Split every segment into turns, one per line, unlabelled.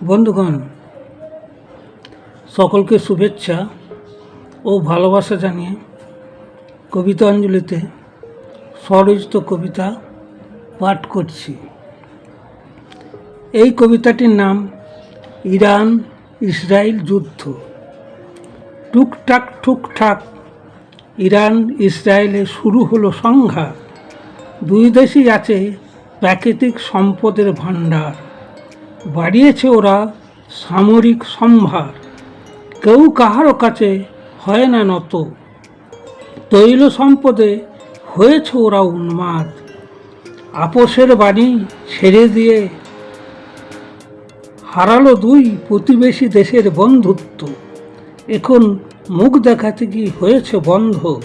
বন্ধুগণ, সকলকে শুভেচ্ছা ও ভালোবাসা জানিয়ে কবিতা অঞ্জলিতে স্বরচিত কবিতা পাঠ করছি। এই কবিতাটির নাম ইরান ইসরায়েল যুদ্ধ। টুকটাক টুকটাক ইরান ইসরায়েলে শুরু হলো সংঘাত। দুই দেশই আছে প্রাকৃতিক সম্পদের ভাণ্ডার। বাড়িয়েছে ওরা সামরিক সম্ভার। কেউ কাহারও কাছে হয় না নত। তৈল সম্পদে হয়েছে ওরা উন্মাদ। আপোষের বাণী ছেড়ে দিয়ে হারালো দুই প্রতিবেশী দেশের বন্ধুত্ব। এখন মুখ দেখাতে কি হয়েছে বন্ধ?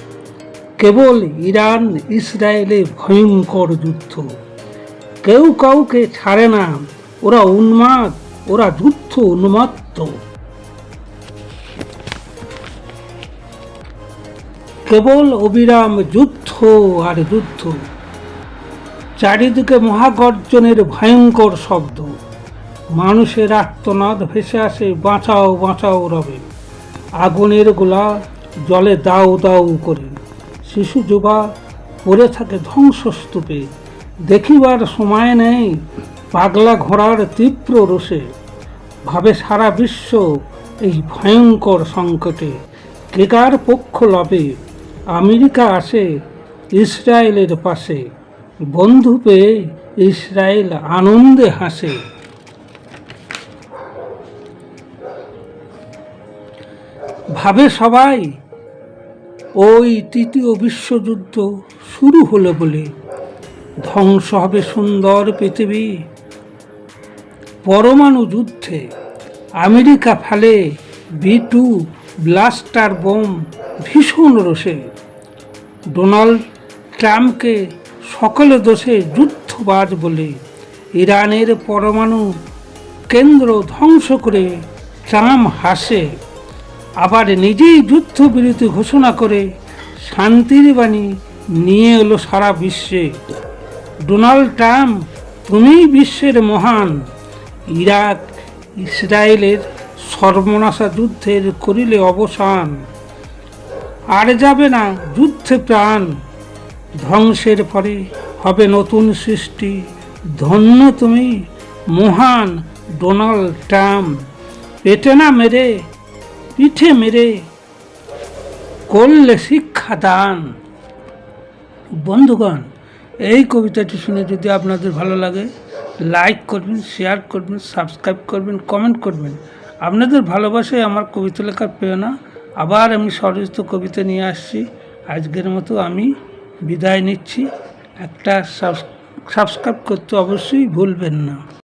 কেবল ইরান, ইসরায়েলে ভয়ঙ্কর যুদ্ধ। কেউ কাউকে ছাড়ে না। ওরা উন্মাদ, ওরা যুদ্ধ উন্মত্ত। কেবল অবিরাম যুদ্ধ আর যুদ্ধ। চারিদিকে মহাগর্জনের ভয়ঙ্কর শব্দ। মানুষের আর্তনাদ ভেসে আসে, বাঁচাও বাঁচাও রবে। আগুনের গোলা জলে দাউ দাউ করে। শিশু, যুবা পড়ে থাকে ধ্বংসস্তূপে। দেখিবার সময় নেই। পাগলা ঘোড়ার তীব্র রোষে, ভাবে সারা বিশ্ব এই ভয়ঙ্কর সংকটে। কেকার পক্ষ লবে আমেরিকা আসে ইসরায়েলের পাশে, বন্ধু পেয়ে ইসরায়েল আনন্দে হাসে। ভাবে সবাই, ওই তৃতীয় বিশ্বযুদ্ধ শুরু হলো বলে, ধ্বংস হবে সুন্দর পৃথিবী। পরমাণু যুদ্ধে আমেরিকা ফেলে বি টু ব্লাস্টার বোম ভীষণ রোষে। ডোনাল্ড ট্রাম্পকে সকলে দোষে যুদ্ধবাজ বলে ইরানের পরমাণু কেন্দ্র ধ্বংস করে ট্রাম্প হাসে। আবার নিজেই যুদ্ধবিরতি ঘোষণা করে শান্তির বাণী নিয়ে এলো সারা বিশ্বে। ডোনাল্ড ট্রাম্প, তুমিই বিশ্বের মহান। ইরাক, ইসরায়েলের সর্বনাশা যুদ্ধের করিলে অবসান। আর যাবে না যুদ্ধে প্রাণ। ধ্বংসের পরে হবে নতুন সৃষ্টি। ধন্য তুমি, মহান ডোনাল্ড ট্রাম্প। পেটে না মেরে, পিঠে মেরে, করলে শিক্ষা দান। বন্ধুগণ, এই কবিতাটি শুনে যদি আপনাদের ভালো লাগে লাইক করবেন, শেয়ার করবেন, সাবস্ক্রাইব করবেন, কমেন্ট করবেন। আপনাদের ভালোবাসায় আমার কবিতা লেখার প্রেরণা। আবার আমি স্বরচিত কবিতা নিয়ে আসছি। আজকের মতো আমি বিদায় নিচ্ছি। একটা সাবস্ক্রাইব করতে অবশ্যই ভুলবেন না।